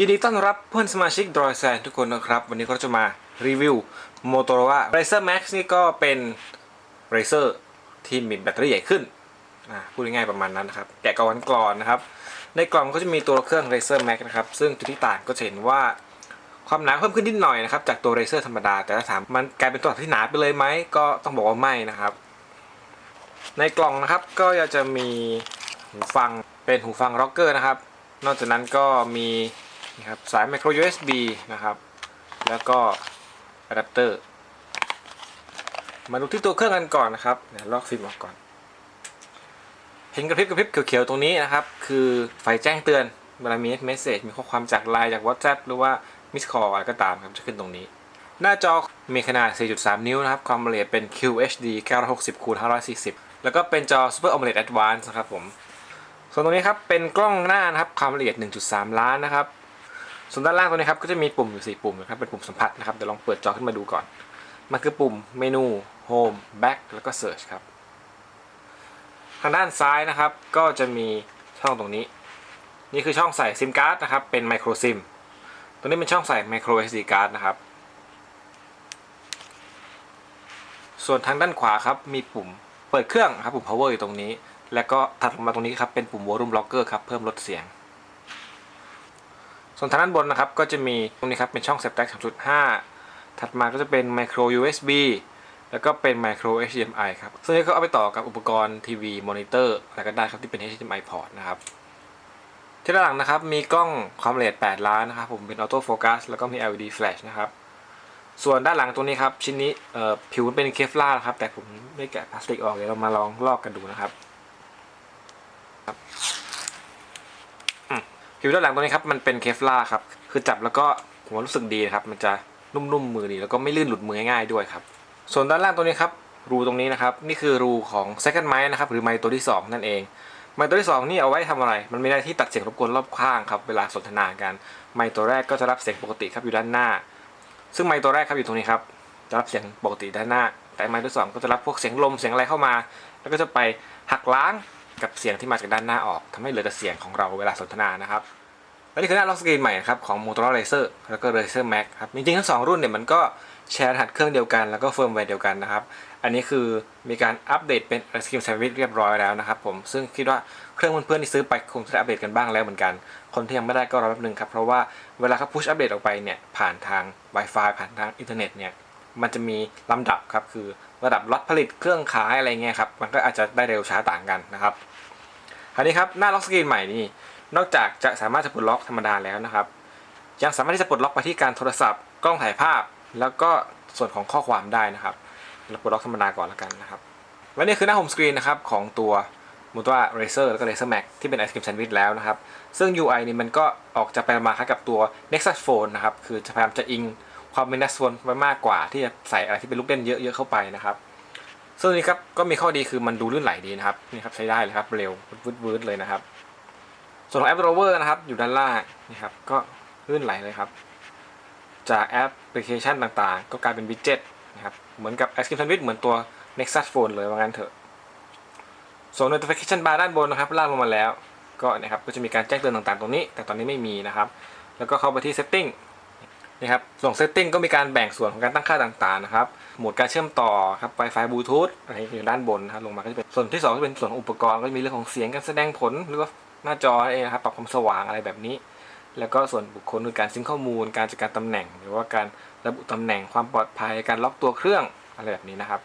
ยินดีต้อนรับเพื่อนสมาชิกดรอยแซนทุกคนนะครับ วันนี้ก็จะมารีวิว Motorola Razer Max นี่ก็เป็น Razer ที่มีแบตเตอรี่ใหญ่ขึ้นพูดง่ายๆประมาณนั้นนะครับ แกะกล่องกรอนนะครับ ในกล่องก็จะมีตัวเครื่อง Razer Max นะครับ ซึ่งจุดที่ต่างก็จะเห็นว่าความหนาเพิ่มขึ้นนิดหน่อยนะครับ จากตัว Razer ธรรมดา แต่ถ้าถามมันกลายเป็นตัวที่หนาไปเลยไหมก็ต้องบอกว่าไม่นะครับ ในกล่องนะครับก็จะมีหูฟังเป็นหูฟังร็อกเกอร์นะครับ นอกจากนั้นก็มี นะครับสาย micro USB นะครับ แล้วก็อะแดปเตอร์มาดูที่ตัวเครื่องกันก่อนนะครับเดี๋ยลอกฟิล์มออกก่อน เห็นกระพริบกระพริบเขียวๆตรงนี้นะครับ คือไฟแจ้งเตือนเวลามีเมสเซจมีข้อความจากไลน์จาก WhatsApp หรือว่ามิสคอลอะไรก็ตามครับจะขึ้นตรงนี้ หน้าจอมีขนาด 4.3 นิ้วนะครับ ความละเอียดเป็น QHD 960คูณ540 แล้วก็เป็นจอ Super AMOLED Advanced นะครับผม ส่วนตรงนี้ครับเป็นกล้องหน้านะครับ ความละเอียด 1.3 ล้านนะครับ ส่วนด้านล่างตรงนี้ครับก็จะมีปุ่มอยู่ 4 ปุ่มนะครับเป็นปุ่มสัมผัสนะครับเดี๋ยวลองเปิดจอขึ้นมาดูก่อน มันคือปุ่มเมนู Home Back แล้วก็ Search ครับ ทางด้านซ้ายนะครับก็จะมีช่องตรงนี้ นี่คือช่องใส่ซิมการ์ดนะครับเป็น Micro SIM ตรงนี้เป็นช่องใส่ Micro SD card นะครับ ส่วนทางด้านขวาครับมีปุ่มเปิดเครื่องครับปุ่ม power อยู่ตรงนี้ แล้วก็ถัดลงมาตรงนี้ครับเป็นปุ่ม volume blocker ครับเพิ่มลดเสียง ส่วนทางด้านบนนะครับก็จะมีตรงนี้ครับเป็นช่องเสียบแจ็ค3.5 ถัดมาก็จะเป็น micro USB แล้วก็เป็น micro HDMI ครับ ซึ่งนี้ก็เอาไปต่อกับอุปกรณ์ทีวีมอนิเตอร์อะไรก็ได้ครับที่เป็น HDMI port นะครับ ที่ด้านหลังนะครับมีกล้องความละเอียด 8 ล้านนะครับผมเป็นออโต้โฟกัสแล้วก็มี LED flash นะครับส่วนด้านหลังตรงนี้ครับ ชิ้นนี้ผิวมันเป็นเคฟลาร์ครับ แต่ผมไม่แกะพลาสติกออกเดี๋ยวเรามาลองลอกกันดูนะครับครับ ผิวด้านหลังตรงนี้ครับมันเป็นเคฟล่าครับคือจับแล้วก็ผมว่ารู้สึกดีนะครับมันจะนุ่มๆมือดีแล้วก็ไม่ลื่นหลุดมือง่ายๆด้วยครับส่วนด้านล่างตรงนี้ครับรูตรงนี้นะครับนี่คือรูของ second mic นะครับหรือไมค์ตัวที่สองนั่นเองไมค์ตัวที่สองนี่เอาไว้ทำอะไร มันมีหน้าที่ตัดเสียงรบกวนรอบข้างครับเวลาสนทนากันไมค์ตัวแรกก็จะรับเสียงปกติครับอยู่ด้านหน้า ซึ่งไมค์ตัวแรกครับอยู่ตรงนี้ครับจะรับเสียงปกติด้านหน้า แต่ไมค์ตัวสองก็จะรับพวกเสียงลมเสียงอะไรเข้ามา แล้วก็จะไปหักล้าง กับเสียงที่มาจากด้านหน้าออกทำให้เหลือแต่เสียงของเราเวลาสนทนานะครับและนี่คือหน้าล็อกสกรีนใหม่นะครับของ Motorola Razr แล้วก็ Razr Max ครับจริงๆทั้งสองรุ่นเนี่ยมันก็แชร์รหัสเครื่องเดียวกัน แล้วก็เฟิร์มแวร์เดียวกันนะครับ อันนี้คือมีการอัปเดตเป็น Ice Cream Sandwich เรียบร้อยแล้วนะครับผมซึ่งคิดว่าเครื่องเพื่อนๆที่ซื้อไปคงจะอัปเดตกันบ้างแล้วเหมือนกัน คนที่ยังไม่ได้ก็รอแป๊บนึงครับเพราะว่าเวลาเขาพุชอัปเดตออกไปเนี่ยผ่านทาง Wi-Fi ผ่านทางอินเทอร์เน็ตเนี่ยมันจะมีลำดับครับคือ ระดับล็อตผลิตเครื่องขายอะไรเงี้ยครับมันก็อาจจะได้เร็วช้าต่างกันนะครับคราวนี้ครับหน้าล็อกสกรีนใหม่นี่นอกจากจะสามารถจะปลดล็อกธรรมดาแล้วนะครับ ยังสามารถที่จะปลดล็อกไปที่การโทรศัพท์กล้องถ่ายภาพ แล้วก็ส่วนของข้อความได้นะครับเราปลดล็อกธรรมดาก่อนแล้วกันนะครับและนี่คือหน้าโฮมสกรีนนะครับของตัว Motorola Razer แล้วก็ Razer Max ที่เป็นไอศกรีมแซนด์วิชแล้วนะครับ ซึ่ง UI นี่มันก็ออกจะไปมาคล้ายกับตัว Nexus Phone นะครับ คือจะพยายามจะอิง ความเป็น Nexus Phone ไว้มากกว่า ที่จะใส่อะไรที่เป็นลูกเล่นเยอะๆเข้าไปนะครับ ซึ่งนี่ครับก็มีข้อดีคือมันดูลื่นไหลดีนะครับนี่ครับใช้ได้เลยครับเร็ววืดๆเลยนะครับ ส่วนของแอป Rover นะครับอยู่ด้านล่างนี่ครับก็ลื่นไหลเลยครับจากแอปพลิเคชันต่างๆ ก็กลายเป็นวิดเจ็ตนะครับ เหมือนกับ Ice Cream Sandwich เหมือนตัว Nexus Phone เลยว่างั้นเถอะ ส่วน notification bar ด้านบนนะครับลากลงมาแล้ว ก็นะครับก็จะมีการแจ้งเตือนต่างๆ ตรงนี้ แต่ตอนนี้ไม่มีนะครับ แล้วก็เข้าไปที่ setting นะครับส่วน setting ก็มีการแบ่งส่วนของการตั้งค่าต่างๆนะครับ โหมดการเชื่อมต่อครับ Wi-Fi Bluetooth อะไรอยู่ด้านบนนะครับลงมาก็จะเป็นส่วนที่สองก็เป็นส่วนของอุปกรณ์ก็จะมีเรื่องของเสียงการแสดงผลหรือว่าหน้าจอเองนะครับปรับความสว่างอะไรแบบนี้ แล้วก็ส่วนบุคคลคือการซิงค์ข้อมูล การจัดการตำแหน่ง หรือว่าการระบุตำแหน่งความปลอดภัยการล็อกตัวเครื่องอะไรแบบนี้นะครับ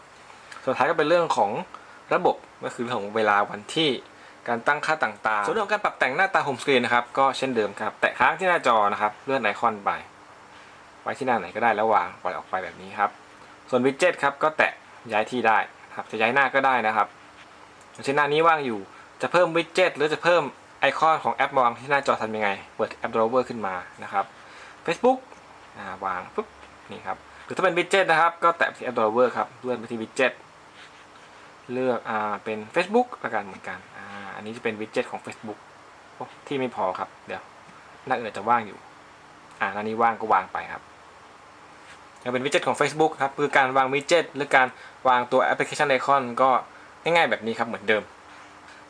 สุดท้ายก็เป็นเรื่องของระบบก็คือเรื่องของเวลาวันที่การตั้งค่าต่างๆ ส่วนเรื่องของการปรับแต่งหน้าตาโฮมสกรีนนะครับก็เช่นเดิมครับแตะค้างที่หน้าจอนะครับเลื่อนไอคอนไป ไว้ที่หน้าไหนก็ได้แล้ววางปล่อยออกไปแบบนี้ครับ ส่วนวิดเจ็ตครับก็แตะย้ายที่ได้ครับจะย้ายหน้าก็ได้นะครับอย่างเช่นหน้านี้ว่างอยู่จะเพิ่มวิดเจ็ตหรือจะเพิ่มไอคอนของแอปมาวางที่หน้าจอทำยังไง เปิดแอป Drawer ขึ้นมานะครับ Facebook าวางปุ๊บนี่ครับหรือถ้าเป็นวิดเจ็ตนะครับ ก็แตะที่แอป Drawer ครับเลื่อนไปที่วิดเจ็ตเลือกอ่าเป็น Facebook ละกันเหมือนกันอ่าอันนี้จะเป็นวิดเจ็ตของ Facebook ที่ไม่พอครับ เดี๋ยวหน้าอื่นจะว่างอยู่ อ่าหน้านี้ว่างก็วางไปครับ ยังเป็นวิดเจ็ตของ Facebook ครับคือการวางวิดเจ็ตหรือการวางตัวแอปพลิเคชันไอคอนก็ง่ายๆแบบนี้ครับเหมือนเดิม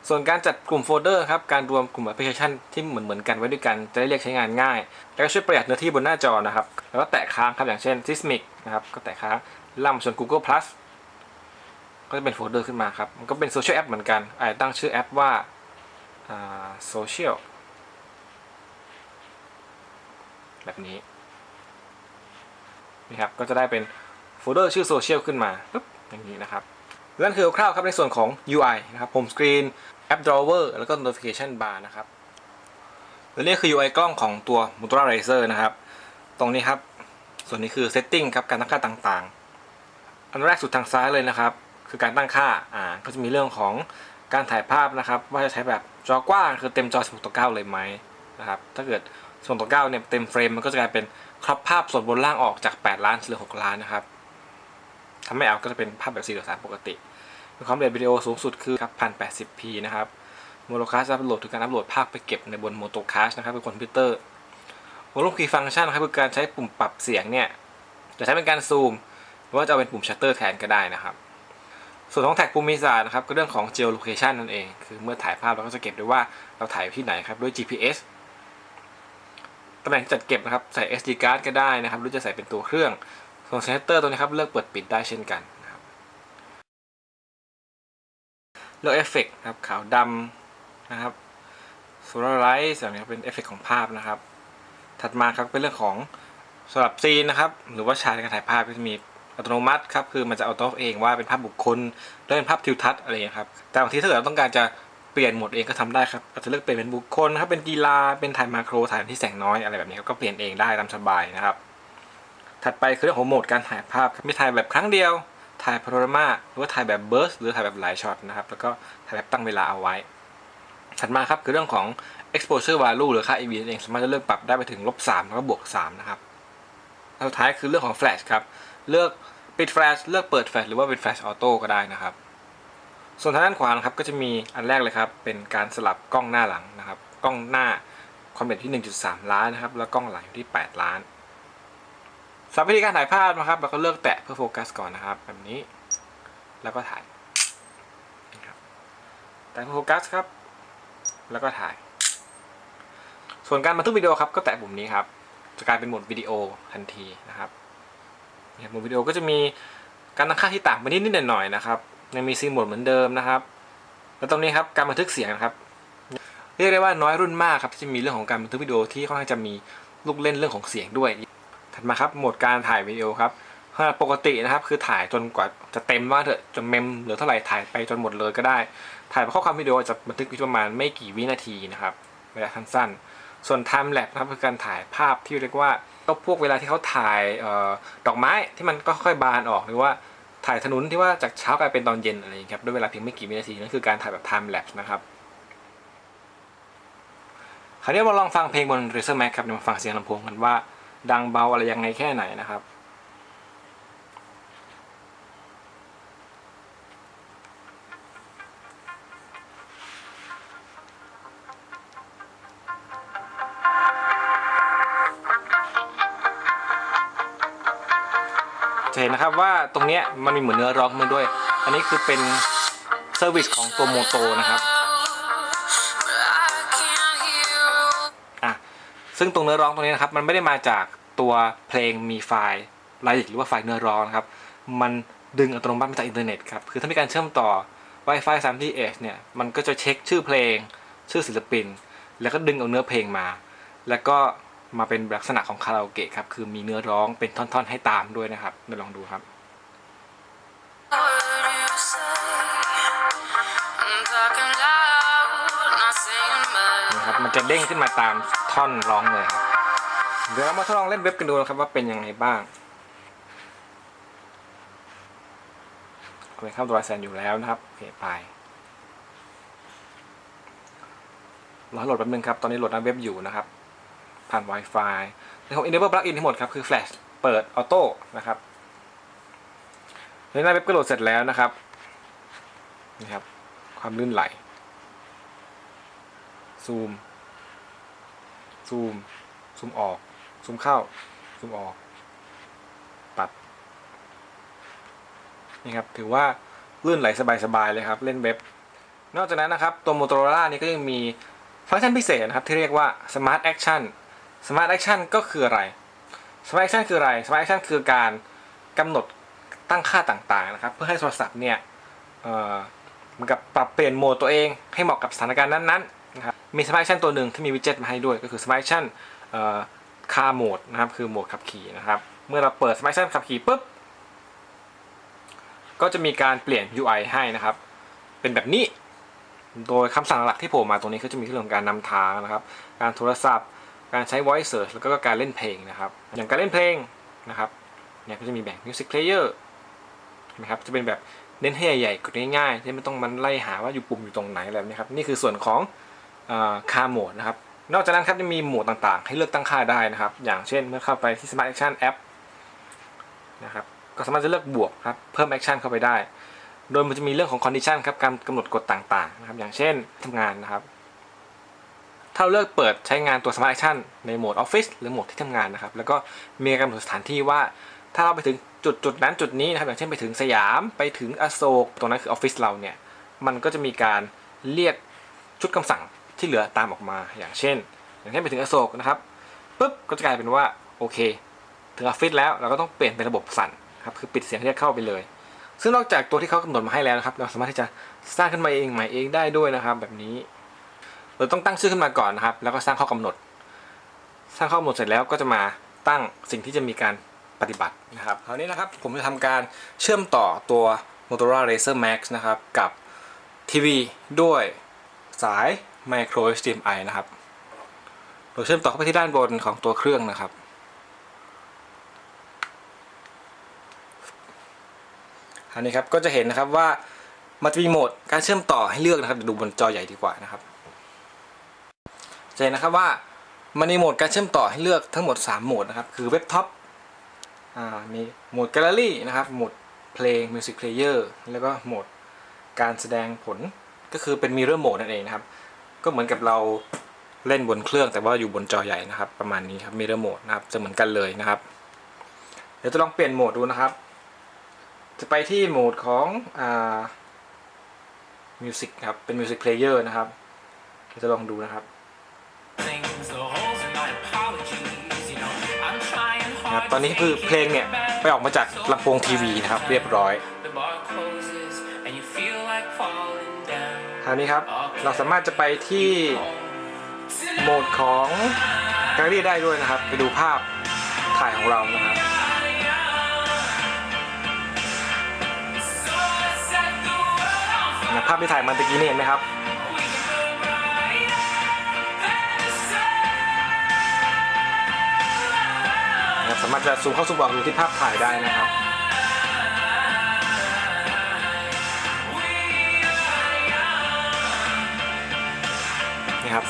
ส่วนการจัดกลุ่มโฟลเดอร์ครับการรวมกลุ่มแอปพลิเคชันที่เหมือนเหมือนๆกันไว้ด้วยกันจะได้เรียกใช้งานง่าย แล้วก็ช่วยประหยัดเนื้อที่บนหน้าจอนะครับแล้วก็แตะค้างครับอย่างเช่น Sysmic นะครับก็แตะค้างล่ำส่วน Google Plus ก็จะเป็นโฟลเดอร์ขึ้นมาครับ มันก็เป็นโซเชียลแอปเหมือนกันอาจจะตั้งชื่อแอปว่าโซเชียลแบบนี้ นี่ครับก็จะได้เป็นโฟลเดอร์ชื่อโซเชียลขึ้นมาปึ๊บอย่างนี้นะครับนั่นคือคร่าวๆครับในส่วนของ UI นะครับ Home Screen App Drawer แล้วก็ Notification Bar นะครับและนี่คือ UI กล้องของตัว Motorola Razr นะครับ ตรงนี้ครับ ส่วนนี้คือ Setting ครับ การตั้งค่าต่างๆ อันแรกสุดทางซ้ายเลยนะครับ คือการตั้งค่า อ่า ก็จะมีเรื่องของการถ่ายภาพนะครับ ว่าจะใช้แบบจอกว้างคือเต็มจอ16ต่อ9เลยไหมนะครับ ถ้าเกิด16ต่อ9เนี่ยเต็มเฟรมมันก็จะกลายเป็น ครอปภาพส่วนบนล่างออกจาก 8 ล้านเหลือ 6 ล้านนะครับถ้าไม่เอาก็จะเป็นภาพแบบ4ต่อ3ปกติความละเอียดวิดีโอสูงสุดคือครับ 1080p นะครับโมโลคาสอัปโหลดถึงการอัปโหลดภาพไปเก็บในบนโมโตคาสนะครับเป็นคอมพิวเตอร์วอลลุ่มคีย์ฟังก์ชันนะครับคือการใช้ปุ่มปรับเสียงเนี่ยจะใช้เป็นการซูมหรือว่าจะเอาเป็นปุ่มชัตเตอร์แทนก็ได้นะครับ ส่วนของแท็กภูมิศาสตร์นะครับก็เรื่องของ geolocation นั่นเอง คือเมื่อถ่ายภาพเราก็จะเก็บได้ว่าเราถ่ายอยู่ที่ไหนครับด้วย GPS ตำแหน่งจัดเก็บนะครับใส่ SD card ก็ได้นะครับ หรือจะใส่เป็นตัวเครื่อง ส่วนชัตเตอร์ตัวนี้ครับเลือกเปิดปิดได้เช่นกันนะครับเลือกเอฟเฟกต์ครับขาวดำนะครับโซลาร์ไลท์แบบนี้ครับเป็นเอฟเฟกต์ของภาพนะครับ ถัดมาครับเป็นเรื่องของสำหรับซีนนะครับ หรือว่าฉากในการถ่ายภาพก็จะมีอัตโนมัติครับคือมันจะเอาตัวเองว่าเป็นภาพบุคคลหรือเป็นภาพทิวทัศน์อะไรอย่างเงี้ครับแต่บางทีถ้าเกิดเราต้องการจะ เปลี่ยนหมดเองก็ทำได้ครับอาจจะเลือกเปลี่ยนเป็นบุคคลครับเป็นกีฬาเป็นถ่ายมาโครถ่ายที่แสงน้อยอะไรแบบนี้ก็เปลี่ยนเองได้ตามสบายนะครับ ถัดไปคือเรื่องของโหมดการถ่ายภาพครับมีถ่ายแบบครั้งเดียว ถ่ายพาโนรามาหรือว่าถ่ายแบบเบิร์สหรือถ่ายแบบหลายช็อตนะครับแล้วก็ถ่ายแบบตั้งเวลาเอาไว้ ถัดมาครับคือเรื่องของ exposure value หรือค่า EV นั่นเองสามารถจะเลือกปรับได้ไปถึงลบ3แล้วก็บวก3นะครับแล้วสุดท้ายคือเรื่องของ flash ครับเลือกปิด flash เลือกเปิด flash หรือว่าเป็น flash auto ก็ได้นะครับ ส่วนทางด้านขวานะครับก็จะมีอันแรกเลยครับ เป็นการสลับกล้องหน้าหลังนะครับ กล้องหน้าความละเอียดที่ 1.3 ล้านนะครับ แล้วกล้องหลังอยู่ที่ 8 ล้านสำหรับวิธีการถ่ายภาพนะครับ เราก็เลือกแตะเพื่อโฟกัสก่อนนะครับ แบบนี้ แล้วก็ถ่ายนะครับแตะเพื่อโฟกัสครับ แล้วก็ถ่าย ส่วนการบันทึกวิดีโอครับก็แตะปุ่มนี้ครับจะกลายเป็นโหมดวิดีโอทันทีนะครับโหมดวิดีโอก็จะมีการตั้งค่าที่ต่างไปนิดนิดหน่อยๆนะครับ ยังมีซีโหมดเหมือนเดิมนะครับ แล้วตรงนี้ครับการบันทึกเสียงครับ เรียกได้ว่าน้อยรุ่นมากครับที่มีเรื่องของการบันทึกวิดีโอที่ค่อนข้างจะมีลูกเล่นเรื่องของเสียงด้วย ถัดมาครับโหมดการถ่ายวิดีโอครับถ้าปกตินะครับคือถ่ายจนกว่าจะเต็มว่าเถอะจนเมมเหลือเท่าไหร่ถ่ายไปจนหมดเลยก็ได้ ถ่ายข้อความวิดีโอจะบันทึกประมาณไม่กี่วินาทีนะครับระยะสั้นๆส่วน time lapse นะครับคือการถ่ายภาพที่เรียกว่าก็พวกเวลาที่เขาถ่ายออดอกไม้ที่มันก็ค่อยบานออกหรือว่า ถ่ายถนนที่ว่าจากเช้ากลายเป็นตอนเย็นอะไรอย่างนี้ครับด้วยเวลาเพียงไม่กี่วินาทีนั่นคือการถ่ายแบบ time lapse นะครับคราวนี้มาลองฟังเพลงบน Razer Max ครับเดี๋ยวมาฟังเสียงลำโพงกันว่า ดังเบาอะไรยังไงแค่ไหนนะครับ นะครับว่าตรงเนี้ยมันมีเหมือนเนื้อร้องมาด้วย อันนี้คือเป็นเซอร์วิสของตัวโมโตนะครับอะซึ่งตรงเนื้อร้องตรงนี้นะครับมันไม่ได้มาจากตัวเพลงมีไฟล์รายละเอียดหรือว่าไฟล์เนื้อร้องนะครับ มันดึงอัตโนมัติมาจากอินเทอร์เน็ตครับ คือถ้ามีการเชื่อมต่อ Wi-Fi 3GS เนี่ย มันก็จะเช็คชื่อเพลง ชื่อศิลปิน แล้วก็ดึงเอาเนื้อเพลงมา แล้วก็ มาเป็นลักษณะของคาราโอเกะครับ คือมีเนื้อร้องเป็นท่อนๆ ให้ตามด้วยนะครับเดี๋ยวลองดูครับ นะครับมันจะเด้งขึ้นมาตามท่อนร้องเลยครับเดี๋ยวเรามาทดลองเล่นเว็บกันดูนะครับว่าเป็นยังไงบ้างโอเคเข้าตัวแซนอยู่แล้วนะครับโอเคไปรอโหลดแป๊บนึงครับ ตอนนี้โหลดหน้าเว็บอยู่นะครับ ผ่าน Wi-Fi ในของ Enable Plugin ทั้งหมดครับคือ Flash เปิดออโต้นะครับในหน้าเว็บก็โหลดเสร็จแล้วนะครับนี่ครับ ความลื่นไหล ซูม ซูม ซูมออก ซูมเข้า ซูมออก ปัด นี่ครับ ถือว่าลื่นไหลสบาย ๆ เลยครับ เล่นเว็บ นอกจากนั้นนะครับ ตัว Motorola นี่ก็ยังมีฟังก์ชันพิเศษนะครับ ที่เรียกว่า Smart Action Smart Action ก็คืออะไร Smart Action คืออะไร Smart Action คือการกำหนดตั้งค่าต่างๆนะครับ เพื่อให้โทรศัพท์เนี่ยเหมือนกับปรับเปลี่ยนโหมดตัวเองให้เหมาะกับสถานการณ์นั้นๆนะครับมี Smart Action ตัวหนึ่งที่มีวิดเจ็ตมาให้ด้วยก็คือ Smart Action เอ่อ Car Mode นะครับคือโหมดขับขี่นะครับ เมื่อเราเปิด Smart Action ขับขี่ปุ๊บก็จะมีการเปลี่ยน UI ให้นะครับ เป็นแบบนี้ โดยคำสั่งหลักที่โผล่มาตรงนี้ก็จะมีเรื่องของการนำทางนะครับ การโทรศัพท์ การใช้ voice search แล้วก็การเล่นเพลงนะครับ อย่างการเล่นเพลงนะครับเนี่ยก็จะมีแบ่ง music player นะครับจะเป็นแบบเน้นให้ใหญ่ๆกดง่ายๆที่ไม่ต้องมันไล่หาว่าอยู่ปุ่มอยู่ตรงไหนอะไรแบบนี้ครับนี่คือส่วนของคาโหมดนะครับนอกจากนั้นครับจะมีโหมดต่างๆ ให้เลือกตั้งค่าได้นะครับ อย่างเช่นเมื่อเข้าไปที่ Smart Action App นะครับก็สามารถจะเลือกบวกครับเพิ่มแอคชั่นเข้าไปได้ โดยมันจะมีเรื่องของคอนดิชันครับการกำหนดกฎต่างๆนะครับอย่างเช่นทำงานนะครับ ถ้าเราเลือกเปิดใช้งานตัว Smart Action ในโหมด Office หรือโหมดที่ทำงานนะครับ แล้วก็มีการกำหนดสถานที่ว่า ถ้าเราไปถึงจุดจุดนั้นจุดนี้นะครับ อย่างเช่นไปถึงสยามไปถึงอโศกตรงนั้นคือออฟฟิศเราเนี่ย มันก็จะมีการเรียกชุดคำสั่งที่เหลือตามออกมา อย่างเช่น อย่างเช่นไปถึงอโศกนะครับปุ๊บก็จะกลายเป็นว่าโอเค ถึงออฟฟิศแล้วเราก็ต้องเปลี่ยนเป็นระบบสั่นครับคือปิดเสียงที่จะเข้าไปเลย ซึ่งนอกจากตัวที่เขากำหนดมาให้แล้วนะครับ เราสามารถที่จะสร้างขึ้นมาเองใหม่เองได้ด้วยนะครับ แบบนี้ เราต้องตั้งชื่อขึ้นมาก่อนนะครับ แล้วก็สร้างข้อกำหนด สร้างข้อกำหนดเสร็จแล้วก็จะมาตั้งสิ่งที่จะมีการปฏิบัตินะครับคราวนี้นะครับผมจะทำการเชื่อมต่อตัว Motorola Razer Max นะครับกับทีวีด้วยสาย Micro HDMI นะครับโดยเชื่อมต่อเข้าไปที่ด้านบนของตัวเครื่องนะครับ อันนี้ครับก็จะเห็นนะครับว่ามันจะมีโหมดการเชื่อมต่อให้เลือกนะครับดูบนจอใหญ่ดีกว่านะครับ จะเห็นนะครับว่ามันมีโหมดการเชื่อมต่อให้เลือกทั้งหมด 3 โหมดนะครับ คือเว็บท็อปมีโหมดแกลเลอรี่นะครับ โหมดเพลงมิวสิกเพลเยอร์แล้วก็โหมดการแสดงผลก็คือเป็นมิเรอร์โหมดนั่นเองนะครับ ก็เหมือนกับเราเล่นบนเครื่องแต่ว่าอยู่บนจอใหญ่นะครับ ประมาณนี้ครับมิเรอร์โหมดนะครับจะเหมือนกันเลยนะครับ เดี๋ยวจะลองเปลี่ยนโหมดดูนะครับ จะไปที่โหมดของมิวสิกครับเป็นมิวสิกเพลเยอร์นะครับ จะลองดูนะครับ ตอนนี้คือเพลงเนี่ยไปออกมาจากลำโพงทีวีนะครับ เรียบร้อยคราวนี้ครับเราสามารถจะไปที่โหมดของแกลเลอรี่ได้ด้วยนะครับ ไปดูภาพถ่ายของเรานะครับภาพที่ถ่ายมาตะกี้นี่เห็นไหมครับ สามารถจะซูมเข้าซูมออกดูที่ภาพถ่ายได้นะครับนี่ครับ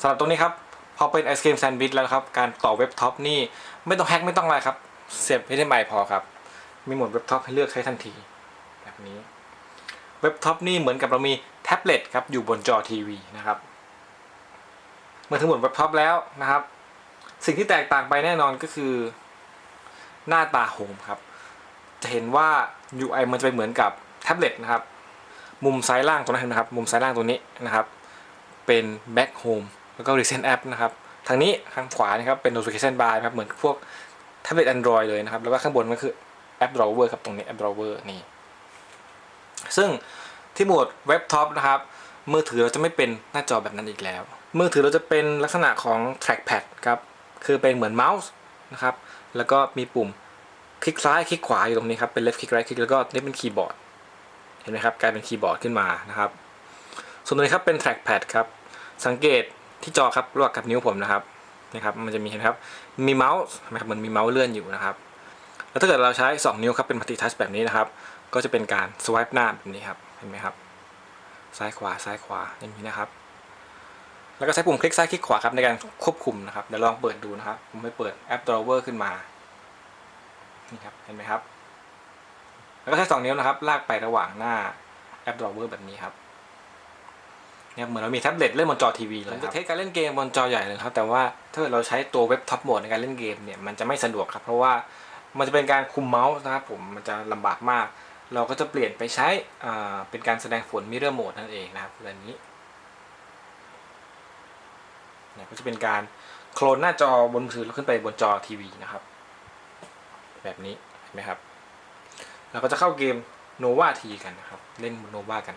สำหรับตรงนี้ครับพอเป็นไอศครีมแซนด์วิชแล้วครับ การต่อเว็บท็อปนี่ ไม่ต้องแฮกไม่ต้องอะไรครับ เสียบ HDMI พอครับ มีโหมดเว็บท็อปให้เลือกใช้ทันที แบบนี้ เว็บท็อปนี่เหมือนกับเรามีแท็บเล็ตครับอยู่บนจอทีวีนะครับ เมื่อถึงโหมดเว็บท็อปแล้วนะครับ สิ่งที่แตกต่างไปแน่นอนก็คือ หน้าตาโฮมครับ จะเห็นว่า UI มันจะเป็นเหมือนกับแท็บเล็ตนะครับ มุมซ้ายล่างตรงนั้นนไหมครับ มุมซ้ายล่างตรงนี้นะครับ เป็น Back Home แล้วก็ Recent App นะครับทางนี้ข้างขวานะครับเป็น Notification Bar นะครับเหมือนพวกแท็บเล็ต Android เลยนะครับ แล้วก็ข้างบนก็คือ App Drawer ครับตรงนี้ App Drawer นี่ ซึ่งที่หมวดเว็บท็อปนะครับ มือถือเราจะไม่เป็นหน้าจอแบบนั้นอีกแล้ว มือถือเราจะเป็นลักษณะของ trackpad ครับ คือเป็นเหมือนเมาส์นะครับ แล้วก็มีปุ่มคลิกซ้ายคลิกขวาอยู่ตรงนี้ครับ เป็น left click right click แล้วก็นี่เป็นคีย์บอร์ด เห็นไหมครับ กลายเป็นคีย์บอร์ดขึ้นมานะครับ ส่วนตัวนี้ครับเป็น trackpad ครับ สังเกตที่จอครับระหว่างกับนิ้วผมนะครับ นะครับ มันจะมีเห็นครับ มีเมาส์นไหมครับมือนมีเมาส์เลื่อนอยู่นะครับ แล้วถ้าเกิดเราใช้ 2 นิ้วครับเป็นมัลติทัชแบบนี้นะครับ ก็จะเป็นการสว i p e หน้าแบบนี้ครับเห็นไหมครับ ซ้ายขวาซ้ายขวาอย่างนี้นะครับ แล้วก็ใช้ปุ่มคลิกซ้ายคลิกขวาครับในการควบคุมนะครับเดี๋ยวลองเปิดดูนะครับผมไปเปิดแอป Drawer ขึ้นมานี่ครับเห็นไหมครับ แล้วก็ใช้2นิ้วนะครับ ลากไประหว่างหน้าแอป Drawer แบบนี้ครับเนี่ยเหมือนเรามีแท็บเล็ตเล่นบนจอทีวีเลยผมจะเทสการเล่นเกมบนจอใหญ่เลยครับ แต่ว่าถ้าเกิดเราใช้ตัวเว็บท็อปโหมดในการเล่นเกมเนี่ยมันจะไม่สะดวกครับ เพราะว่า มันจะเป็นการคุมเมาส์นะครับผมมันจะลำบากมาก เราก็จะเปลี่ยนไปใช้เป็นการแสดงผลมิเรอร์โหมดนั่นเองนะครับแบบนี้เนี่ยก็จะเป็นการโคลนหน้าจอบนมือถือแล้วขึ้นไปบนจอทีวีนะครับ แบบนี้เห็นไหมครับเราก็จะเข้าเกมโนวาทีกันนะครับ เล่นโนวากัน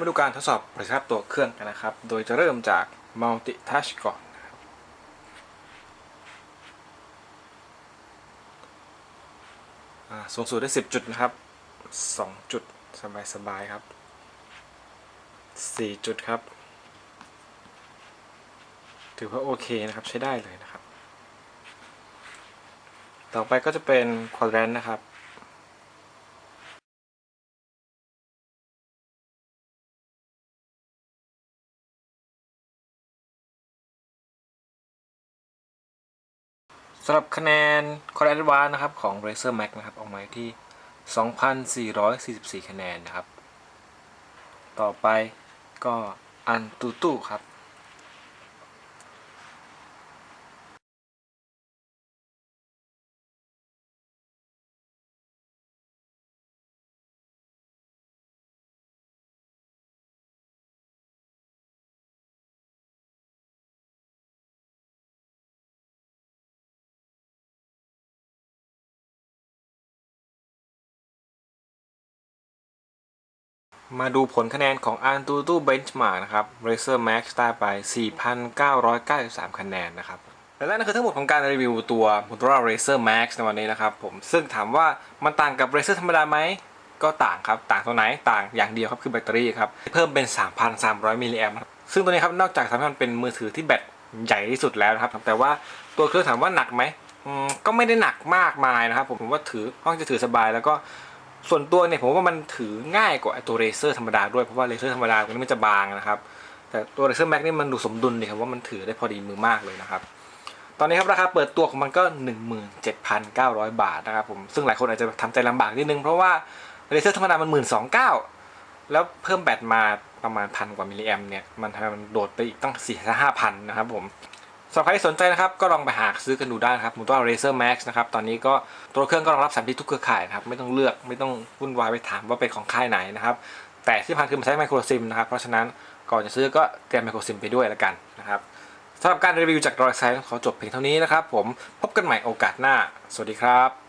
มาดูการทดสอบประสิทธิภาพตัวเครื่องกันนะครับ โดยจะเริ่มจาก Multi Touch ก่อนสูงสุดได้ 10 จุดนะครับ 2 จุดสบายสบายๆครับ 4 จุดครับ ถือว่าโอเคนะครับใช้ได้เลยนะครับ ต่อไปก็จะเป็น Quadrant นะครับ สำหรับคะแนนคอร์ดแอดวานะครับของ Razer Max นะครับออกมาที่ 2,444 คะแนนนะครับ ต่อไปก็อันตูตูครับ มาดูผลคะแนนของ Antutu Benchmark นะครับ Razer Max ได้ไป 4,993 คะแนนนะครับ และนั่นคือทั้งหมดของการรีวิวตัว Motorola Razer Max ในวันนี้นะครับผม ซึ่งถามว่ามันต่างกับ Razer ธรรมดาไหม ก็ต่างครับ ต่างตรงไหน ต่างอย่างเดียวครับ คือแบตเตอรี่ครับ เพิ่มเป็น 3,300 มิลลิแอมป์ซึ่งตัวนี้ครับ นอกจากทำให้มันเป็นมือถือที่แบตใหญ่ที่สุดแล้วนะครับ แต่ว่าตัวเครื่องถามว่าหนักไหมมก็ไม่ได้หนักมากมายนะครับผม ผมว่าถือห้องจะถือสบายแล้วก็ ส่วนตัวเนี่ยผมว่ามันถือง่ายกว่าตัวเรเซอร์ธรรมดาด้วยเพราะว่าเรเซอร์ธรรมดาตัวนี้มันจะบางนะครับ แต่ตัวเรเซอร์แม็กนี่มันดูสมดุลดีครับว่ามันถือได้พอดีมือมากเลยนะครับ ตอนนี้ครับราคาเปิดตัวของมันก็ 17,900 บาทนะครับผมซึ่งหลายคนอาจจะทำใจลำบากนิดนึงเพราะว่าเรเซอร์ธรรมดามัน12,900แล้วเพิ่มแบตมาประมาณพันกว่ามิลลิแอมเนี่ยมันทำให้มันโดดไปอีกตั้ง4 5พันนะครับผม สำหรับใครที่สนใจนะครับก็ลองไปหาซื้อกันดูได้ครับมูตัว Razer Max นะครับตอนนี้ก็ตัวเครื่องก็รองรับสัมผัสทุกเครือข่ายนะครับไม่ต้องเลือกไม่ต้องวุ่นวายไปถามว่าเป็นของค่ายไหนนะครับแต่ที่พันคือมันใช้ไมโครซิมนะครับเพราะฉะนั้นก่อนจะซื้อก็เตรียมไมโครซิมไปด้วยแล้วกันนะครับสำหรับการรีวิวจากรอยไซน์ขอจบเพียงเท่านี้นะครับผมพบกันใหม่โอกาสหน้า สวัสดีครับ